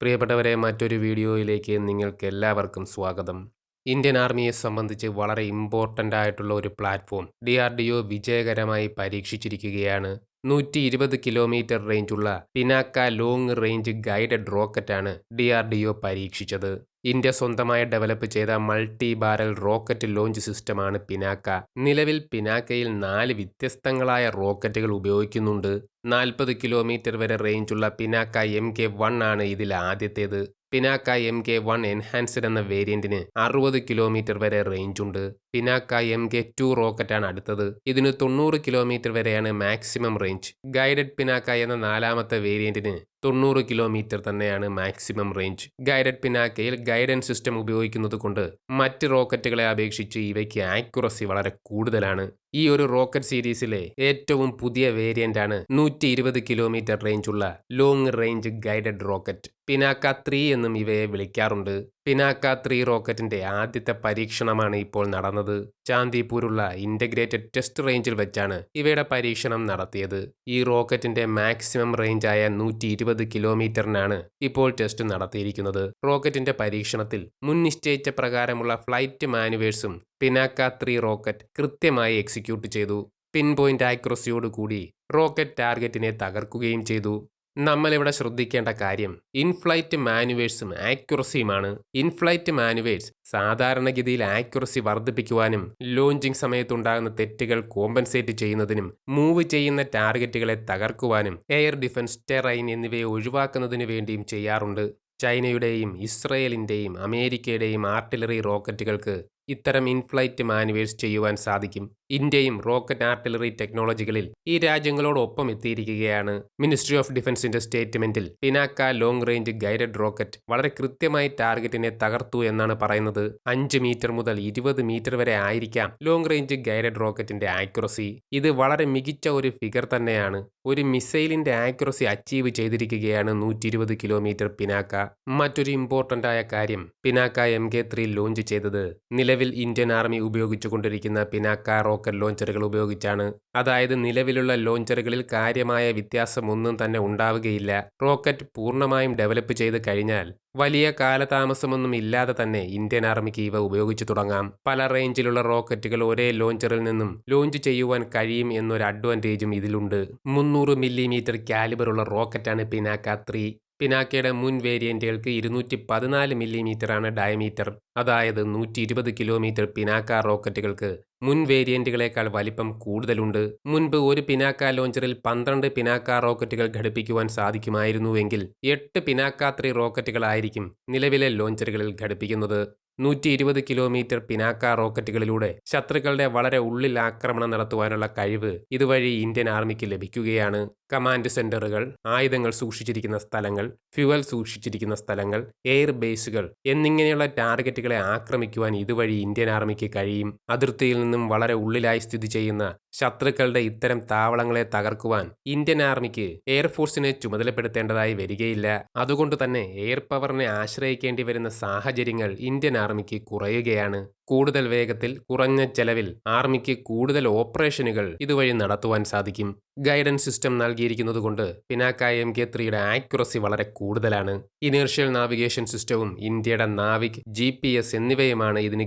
പ്രിയപ്പെട്ടവരെ മറ്റൊരു വീഡിയോയിലേക്ക് നിങ്ങൾക്ക് എല്ലാവർക്കും സ്വാഗതം. ഇന്ത്യൻ ആർമിയെ സംബന്ധിച്ച് വളരെ ഇമ്പോർട്ടന്റ് ആയിട്ടുള്ള ഒരു platform D R D O വിജയകരമായി പരീക്ഷിച്ചിരിക്കുകയാണ്. നൂറ്റി ഇരുപത് കിലോമീറ്റർ റേഞ്ചുള്ള പിനാക്ക ലോങ് റേഞ്ച് ഗൈഡഡ് റോക്കറ്റാണ് ഡി ആർ ഡി ഒ പരീക്ഷിച്ചത്. ഇന്ത്യ സ്വന്തമായി ഡെവലപ്പ് ചെയ്ത മൾട്ടി ബാരൽ റോക്കറ്റ് ലോഞ്ച് സിസ്റ്റമാണ് പിനാക്ക നിലവിൽ പിനാക്കയിൽ നാല് വ്യത്യസ്തങ്ങളായ റോക്കറ്റുകൾ ഉപയോഗിക്കുന്നുണ്ട്. നാൽപ്പത് കിലോമീറ്റർ വരെ റേഞ്ചുള്ള പിനാക്ക എം കെ വൺ ആണ് ഇതിൽ ആദ്യത്തേത്. Pinaka M K one enhanced എന്ന വേരിയന്റിന് അറുപത് കിലോമീറ്റർ വരെ റേഞ്ച് ഉണ്ട്. പിനാക്ക എം കെ ടു റോക്കറ്റാണ് അടുത്തത്. ഇതിന് തൊണ്ണൂറ് കിലോമീറ്റർ വരെയാണ് മാക്സിമം റേഞ്ച് ഗൈഡഡ് പിനാക്ക എന്ന നാലാമത്തെ വേരിയന്റിന് തൊണ്ണൂറ് കിലോമീറ്റർ തന്നെയാണ് മാക്സിമം റേഞ്ച് ഗൈഡഡ് പിനാക്കയിൽ ഗൈഡൻസ് സിസ്റ്റം ഉപയോഗിക്കുന്നത് കൊണ്ട് മറ്റ് റോക്കറ്റുകളെ അപേക്ഷിച്ച് ഇവയ്ക്ക് ആക്യുറസി വളരെ കൂടുതലാണ്. ഈ ഒരു റോക്കറ്റ് സീരീസിലെ ഏറ്റവും പുതിയ വേരിയന്റ് ആണ് നൂറ്റി ഇരുപത് kilometre റേഞ്ചുള്ള long range guided rocket Pinaka three എന്നും ഇവയെ വിളിക്കാറുണ്ട്. പിനാക്ക ത്രീ റോക്കറ്റിന്റെ ആദ്യത്തെ പരീക്ഷണമാണ് ഇപ്പോൾ നടന്നത്. ചാന്ദിപൂരുള്ള ഇന്റഗ്രേറ്റഡ് ടെസ്റ്റ് റേഞ്ചിൽ വെച്ചാണ് ഇവയുടെ പരീക്ഷണം നടത്തിയത്. ഈ റോക്കറ്റിന്റെ മാക്സിമം റേഞ്ചായ നൂറ്റി ഇരുപത് കിലോമീറ്ററിനാണ് ഇപ്പോൾ ടെസ്റ്റ് നടത്തിയിരിക്കുന്നത്. റോക്കറ്റിന്റെ പരീക്ഷണത്തിൽ മുൻ നിശ്ചയിച്ച പ്രകാരമുള്ള ഫ്ലൈറ്റ് മാനുവേഴ്സും പിനാക്ക ത്രീ റോക്കറ്റ് കൃത്യമായി എക്സിക്യൂട്ട് ചെയ്തു. പിൻ പോയിന്റ് ആക്യുറസിയോടുകൂടി റോക്കറ്റ് ടാർഗറ്റിനെ തകർക്കുകയും ചെയ്തു. നമ്മളിവിടെ ശ്രദ്ധിക്കേണ്ട കാര്യം ഇൻഫ്ലൈറ്റ് മാനുവേഴ്സും ആക്യുറസിയുമാണ് ഇൻഫ്ലൈറ്റ് മാനുവേഴ്സ് സാധാരണഗതിയിൽ ആക്യുറസി വർദ്ധിപ്പിക്കുവാനും ലോഞ്ചിങ് സമയത്തുണ്ടാകുന്ന തെറ്റുകൾ കോമ്പൻസേറ്റ് ചെയ്യുന്നതിനും മൂവ് ചെയ്യുന്ന ടാർഗറ്റുകളെ തകർക്കുവാനും എയർ ഡിഫൻസ് ടെറൈൻ എന്നിവയെ ഒഴിവാക്കുന്നതിനു വേണ്ടിയും ചെയ്യാറുണ്ട്. ചൈനയുടെയും ഇസ്രയേലിന്റെയും അമേരിക്കയുടെയും ആർട്ടിലറി റോക്കറ്റുകൾക്ക് ഇത്തരം ഇൻഫ്ലൈറ്റ് മാനുവേഴ്സ് ചെയ്യുവാൻ സാധിക്കും. ഇന്ത്യയും റോക്കറ്റ് ആർട്ടിലറി ടെക്നോളജികളിൽ ഈ രാജ്യങ്ങളോടൊപ്പം എത്തിയിരിക്കുകയാണ്. മിനിസ്ട്രി ഓഫ് ഡിഫൻസിന്റെ സ്റ്റേറ്റ്മെന്റിൽ Pinaka long range guided rocket വളരെ കൃത്യമായി ടാർഗറ്റിനെ തകർത്തു എന്നാണ് പറയുന്നത്. അഞ്ച് മീറ്റർ മുതൽ ഇരുപത് മീറ്റർ വരെ ആയിരിക്കാം ലോങ് റേഞ്ച് ഗൈഡഡ് റോക്കറ്റിന്റെ ആക്യുറസി. ഇത് വളരെ മികച്ച ഒരു ഫിഗർ തന്നെയാണ്. ഒരു മിസൈലിന്റെ ആക്യുറസി അച്ചീവ് ചെയ്തിരിക്കുകയാണ് നൂറ്റി ഇരുപത് കിലോമീറ്റർ പിനാക്ക. മറ്റൊരു ഇമ്പോർട്ടന്റ് ആയ കാര്യം Pinaka M K three launch ചെയ്തത് നിലവിൽ ഇന്ത്യൻ ആർമി ഉപയോഗിച്ചുകൊണ്ടിരിക്കുന്ന പിനാക്ക റോക്കറ്റ് ലോഞ്ചറുകൾ ഉപയോഗിച്ചാണ്. അതായത് നിലവിലുള്ള ലോഞ്ചറുകളിൽ കാര്യമായ വ്യത്യാസമൊന്നും തന്നെ ഉണ്ടാവുകയില്ല. റോക്കറ്റ് പൂർണമായും ഡെവലപ്പ് ചെയ്ത് കഴിഞ്ഞാൽ വലിയ കാലതാമസമൊന്നും ഇല്ലാതെ തന്നെ ഇന്ത്യൻ ആർമിക്ക് ഇവ ഉപയോഗിച്ചു തുടങ്ങാം. പല റേഞ്ചിലുള്ള റോക്കറ്റുകൾ ഒരേ ലോഞ്ചറിൽ നിന്നും ലോഞ്ച് ചെയ്യുവാൻ കഴിയും എന്നൊരു അഡ്വാന്റേജും ഇതിലുണ്ട്. മുന്നൂറ് മില്ലിമീറ്റർ കാലിബറുള്ള റോക്കറ്റാണ് പിനാക്ക ത്രീ. പിനാക്കയുടെ മുൻ വേരിയന്റുകൾക്ക് ഇരുന്നൂറ്റി പതിനാല് മില്ലിമീറ്ററാണ് ഡയമീറ്റർ. അതായത് നൂറ്റി ഇരുപത് കിലോമീറ്റർ പിനാക്ക റോക്കറ്റുകൾക്ക് മുൻ വേരിയന്റുകളേക്കാൾ വലിപ്പം കൂടുതലുണ്ട്. മുൻപ് ഒരു പിനാക്ക ലോഞ്ചറിൽ പന്ത്രണ്ട് പിനാക്ക റോക്കറ്റുകൾ ഘടിപ്പിക്കുവാൻ സാധിക്കുമായിരുന്നുവെങ്കിൽ എട്ട് പിനാക്ക ത്രീ റോക്കറ്റുകളായിരിക്കും നിലവിലെ ലോഞ്ചറുകളിൽ ഘടിപ്പിക്കുന്നത്. നൂറ്റി ഇരുപത് കിലോമീറ്റർ പിനാക്ക റോക്കറ്റുകളിലൂടെ ശത്രുക്കളുടെ വളരെ ഉള്ളിൽ ആക്രമണം നടത്തുവാനുള്ള കഴിവ് ഇതുവഴി ഇന്ത്യൻ ആർമിക്ക് ലഭിക്കുകയാണ്. കമാൻഡ് സെന്ററുകൾ ആയുധങ്ങൾ സൂക്ഷിച്ചിരിക്കുന്ന സ്ഥലങ്ങൾ ഫ്യുവൽ സൂക്ഷിച്ചിരിക്കുന്ന സ്ഥലങ്ങൾ എയർ ബേസുകൾ എന്നിങ്ങനെയുള്ള ടാർഗറ്റുകളെ ആക്രമിക്കുവാൻ ഇതുവഴി ഇന്ത്യൻ ആർമിക്ക് കഴിയും. അതിർത്തിയിൽ നിന്നും വളരെ ഉള്ളിലായി സ്ഥിതി ചെയ്യുന്ന ശത്രുക്കളുടെ ഇത്തരം താവളങ്ങളെ തകർക്കുവാൻ ഇന്ത്യൻ ആർമിക്ക് എയർഫോഴ്സിനെ ചുമതലപ്പെടുത്തേണ്ടതായി വരികയില്ല. അതുകൊണ്ട് തന്നെ എയർ പവറിനെ ആശ്രയിക്കേണ്ടി വരുന്ന സാഹചര്യങ്ങൾ ഇന്ത്യൻ ആർമിക്ക് കുറയുകയാണ്. കൂടുതൽ വേഗത്തിൽ കുറഞ്ഞ ചെലവിൽ ആർമിക്ക് കൂടുതൽ ഓപ്പറേഷനുകൾ ഇതുവഴി നടത്തുവാൻ സാധിക്കും. ഗൈഡൻസ് സിസ്റ്റം നൽകിയിരിക്കുന്നത് കൊണ്ട് പിനാക്ക എം കെ ത്രീയുടെ ആക്യുറസി വളരെ കൂടുതലാണ്. ഇനേർഷ്യൽ നാവിഗേഷൻ സിസ്റ്റവും ഇന്ത്യയുടെ നാവിക് ജി പി എസ് എന്നിവയുമാണ് ഇതിന്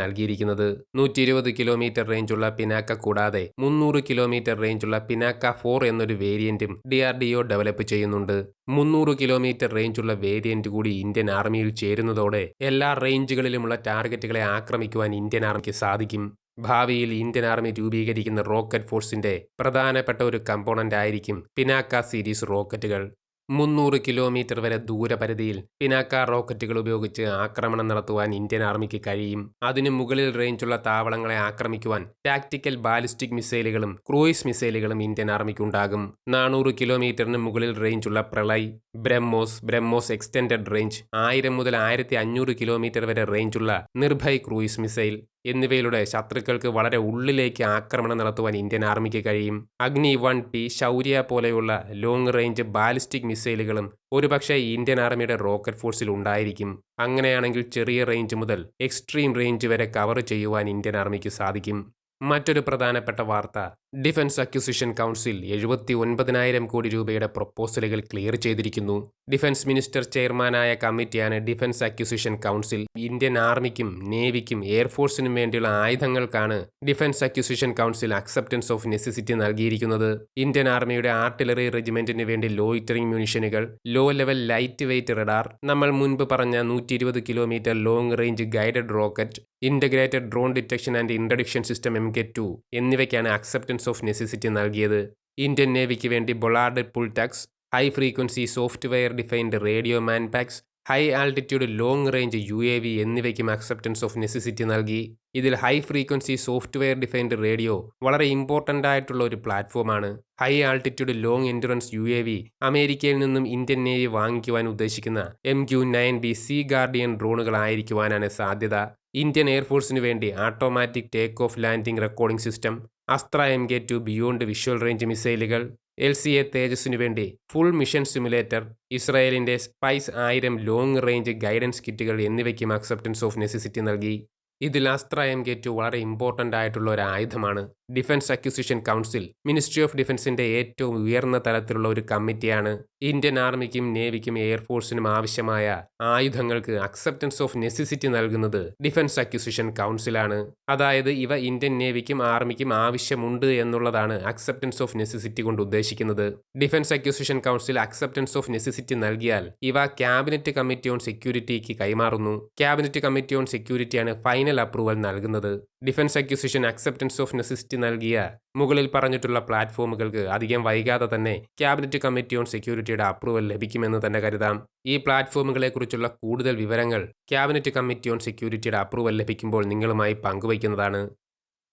നൽകിയിരിക്കുന്നത്. നൂറ്റി ഇരുപത് കിലോമീറ്റർ റേഞ്ചുള്ള പിനാക്ക കൂടാതെ മുന്നൂറ് കിലോമീറ്റർ റേഞ്ചുള്ള പിനാക്ക ഫോർ എന്നൊരു വേരിയന്റും D R D O develop ചെയ്യുന്നുണ്ട്. മുന്നൂറ് കിലോമീറ്റർ റേഞ്ചുള്ള വേരിയന്റ് കൂടി ഇന്ത്യൻ ആർമിയിൽ ചേരുന്നതോടെ എല്ലാ റേഞ്ചുകളിലുമുള്ള ടാർഗറ്റുകളെ ആക്രമിക്കുവാൻ ഇന്ത്യൻ ആർമിക്ക് സാധിക്കും. ഭാവിയിൽ ഇന്ത്യൻ ആർമി രൂപീകരിക്കുന്ന റോക്കറ്റ് ഫോഴ്സിന്റെ പ്രധാനപ്പെട്ട ഒരു കമ്പോണന്റ് ആയിരിക്കും പിനാക്ക സീരീസ് റോക്കറ്റുകൾ മുന്നൂറ് കിലോമീറ്റർ വരെ ദൂരപരിധിയിൽ പിനാക്ക റോക്കറ്റുകൾ ഉപയോഗിച്ച് ആക്രമണം നടത്തുവാൻ ഇന്ത്യൻ ആർമിക്ക് കഴിയും. അതിനു മുകളിൽ റേഞ്ചുള്ള താവളങ്ങളെ ആക്രമിക്കുവാൻ ടാക്ടിക്കൽ ബാലിസ്റ്റിക് മിസൈലുകളും ക്രൂയിസ് മിസൈലുകളും ഇന്ത്യൻ ആർമിക്ക് ഉണ്ടാകും നാനൂറ് കിലോമീറ്ററിന് മുകളിൽ റേഞ്ചുള്ള പ്രളയ് ബ്രഹ്മോസ് ബ്രഹ്മോസ് എക്സ്റ്റൻഡഡ് റേഞ്ച് ആയിരം മുതൽ ആയിരത്തി അഞ്ഞൂറ് കിലോമീറ്റർ വരെ റേഞ്ചുള്ള നിർഭയ് ക്രൂയിസ് മിസൈൽ എന്നിവയിലൂടെ ശത്രുക്കൾക്ക് വളരെ ഉള്ളിലേക്ക് ആക്രമണം നടത്തുവാൻ ഇന്ത്യൻ ആർമിക്ക് കഴിയും. അഗ്നി വൺ ടി ശൗര്യ പോലെയുള്ള ലോങ് റേഞ്ച് ബാലിസ്റ്റിക് മിസൈലുകളും ഒരുപക്ഷെ ഇന്ത്യൻ ആർമിയുടെ റോക്കറ്റ് ഫോഴ്സിൽ ഉണ്ടായിരിക്കും. അങ്ങനെയാണെങ്കിൽ ചെറിയ റേഞ്ച് മുതൽ എക്സ്ട്രീം റേഞ്ച് വരെ കവർ ചെയ്യുവാൻ ഇന്ത്യൻ ആർമിക്ക് സാധിക്കും. മറ്റൊരു പ്രധാനപ്പെട്ട വാർത്ത. ഡിഫൻസ് അക്വിസിഷൻ കൗൺസിൽ എഴുപത്തി ഒൻപതിനായിരം കോടി രൂപയുടെ പ്രൊപ്പോസലുകൾ ക്ലിയർ ചെയ്തിരിക്കുന്നു. ഡിഫൻസ് മിനിസ്റ്റർ ചെയർമാനായ കമ്മിറ്റിയാണ് ഡിഫൻസ് അക്വിസിഷൻ കൗൺസിൽ ഇന്ത്യൻ ആർമിക്കും നേവിക്കും എയർഫോഴ്സിനും വേണ്ടിയുള്ള ആയുധങ്ങൾക്കാണ് defence acquisition council acceptance of necessity നൽകിയിരിക്കുന്നത്. ഇന്ത്യൻ ആർമിയുടെ ആർട്ടിലറി റെജിമെന്റിന് വേണ്ടി loitering മ്യൂണിഷനുകൾ low level light weight radar നമ്മൾ മുൻപ് പറഞ്ഞ നൂറ്റി kilometre long range guided rocket integrated drone detection and interdiction system M K two എന്നിവയ്ക്കാണ് അക്സെപ്റ്റൻസ് ഓഫ് നെസസിറ്റി നൽകിയത്. ഇന്ത്യൻ നേവിക്ക് വേണ്ടി bollard pull tugs high frequency software defined radio manpacks high altitude long range U A V എന്നിവയ്ക്കും acceptance of necessity നൽകി. ഇതിൽ high frequency software defined radio വളരെ important ആയിട്ടുള്ള ഒരു പ്ലാറ്റ്ഫോമാണ് high altitude long endurance U A V അമേരിക്കയിൽ നിന്നും Indian navy വാങ്ങിക്കുവാൻ ഉദ്ദേശിക്കുന്ന M Q nine B sea guardian ഡ്രോണുകളായിരിക്കുവാനാണ് സാധ്യത. ഇന്ത്യൻ എയർഫോഴ്സിന് വേണ്ടി automatic take off landing recording system Astra M K two beyond visual range മിസൈലുകൾ എൽ സി എ തേജസിനു വേണ്ടി ഫുൾ മിഷൻ സിമുലേറ്റർ ഇസ്രായേലിന്റെ സ്പൈസ് ആയിരം ലോങ് റേഞ്ച് ഗൈഡൻസ് കിറ്റുകൾ എന്നിവയ്ക്കും അക്സെപ്റ്റൻസ് ഓഫ് നെസസിറ്റി നൽകി. ഇതിൽ അസ്ത്ര എം കെ ടു വളരെ ഇമ്പോർട്ടന്റ് ആയിട്ടുള്ള ഒരു ആയുധമാണ്. Defence acquisition council ministry of ഡിഫൻസിന്റെ ഏറ്റവും ഉയർന്ന തലത്തിലുള്ള ഒരു കമ്മിറ്റിയാണ്. ഇന്ത്യൻ ആർമിക്കും നേവിക്കും എയർഫോഴ്സിനും ആവശ്യമായ ആയുധങ്ങൾക്ക് അക്സെപ്റ്റൻസ് ഓഫ് നെസസിറ്റി നൽകുന്നത് ഡിഫൻസ് അക്വിസിഷൻ കൗൺസിലാണ് അതായത് ഇവ ഇന്ത്യൻ നേവിക്കും ആർമിക്കും ആവശ്യമുണ്ട് എന്നുള്ളതാണ് അക്സെപ്റ്റൻസ് ഓഫ് നെസസിറ്റി കൊണ്ട് ഉദ്ദേശിക്കുന്നത്. Defence acquisition council acceptance of necessity നൽകിയാൽ ഇവ ക്യാബിനറ്റ് കമ്മിറ്റി ഓൺ സെക്യൂരിറ്റിക്ക് കൈമാറുന്നു. ക്യാബിനറ്റ് കമ്മിറ്റി ഓൺ സെക്യൂരിറ്റിയാണ് ഫൈനൽ അപ്രൂവൽ നൽകുന്നത്. Defence acquisition acceptance of necessity നൽകിയ മുകളിൽ പറഞ്ഞിട്ടുള്ള പ്ലാറ്റ്ഫോമുകൾക്ക് അധികം വൈകാതെ തന്നെ ക്യാബിനറ്റ് കമ്മിറ്റി ഓൺ സെക്യൂരിറ്റിയുടെ അപ്രൂവൽ ലഭിക്കുമെന്ന് തന്നെ കരുതാം. ഈ പ്ലാറ്റ്ഫോമുകളെക്കുറിച്ചുള്ള കൂടുതൽ വിവരങ്ങൾ ക്യാബിനറ്റ് കമ്മിറ്റി ഓൺ സെക്യൂരിറ്റിയുടെ അപ്രൂവൽ ലഭിക്കുമ്പോൾ നിങ്ങളുമായി പങ്കുവയ്ക്കുന്നതാണ്.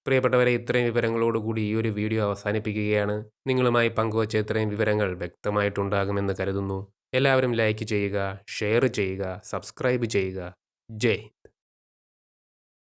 പ്രിയപ്പെട്ടവരെ ഇത്രയും വിവരങ്ങളോടുകൂടി ഈ ഒരു വീഡിയോ അവസാനിപ്പിക്കുകയാണ്. നിങ്ങളുമായി പങ്കുവച്ച ഇത്രയും വിവരങ്ങൾ വ്യക്തമായിട്ടുണ്ടാകുമെന്ന് കരുതുന്നു. എല്ലാവരും ലൈക്ക് ചെയ്യുക ഷെയർ ചെയ്യുക സബ്സ്ക്രൈബ് ചെയ്യുക. ജയ്